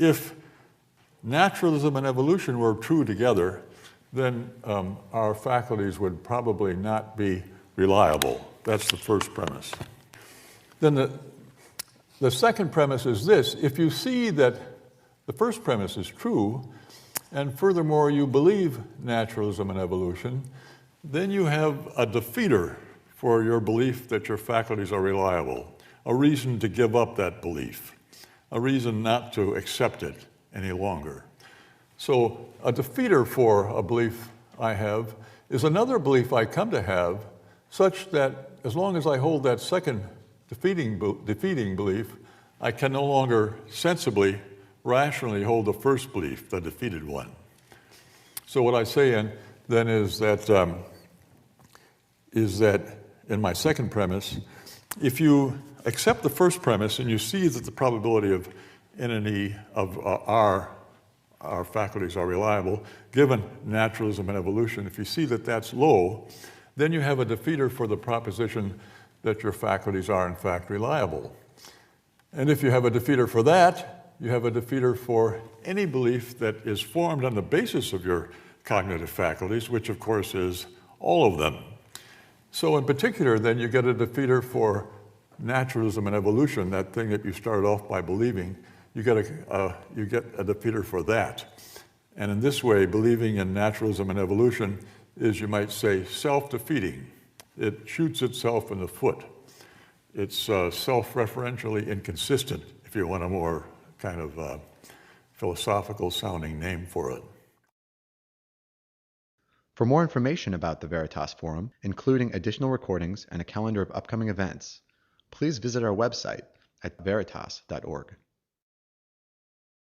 if naturalism and evolution were true together, then um, our faculties would probably not be reliable. That's the first premise. Then the, the second premise is this if you see that the first premise is true, and furthermore you believe naturalism and evolution, then you have a defeater for your belief that your faculties are reliable, a reason to give up that belief, a reason not to accept it any longer. So, a defeater for a belief I have is another belief I come to have, such that as long as I hold that second defeating, defeating belief, I can no longer sensibly, rationally hold the first belief, the defeated one. So, what I say in, then is that, um, is that in my second premise, if you accept the first premise and you see that the probability of N and E of uh, R our faculties are reliable, given naturalism and evolution, if you see that that's low, then you have a defeater for the proposition that your faculties are in fact reliable. And if you have a defeater for that, you have a defeater for any belief that is formed on the basis of your cognitive faculties, which of course is all of them. So in particular, then you get a defeater for naturalism and evolution, that thing that you started off by believing, you get a, uh, you get a defeater for that. And in this way, believing in naturalism and evolution is, you might say, self-defeating. It shoots itself in the foot. It's uh, self-referentially inconsistent, if you want a more kind of uh, philosophical sounding name for it. For more information about the Veritas Forum, including additional recordings and a calendar of upcoming events, please visit our website at veritas.org.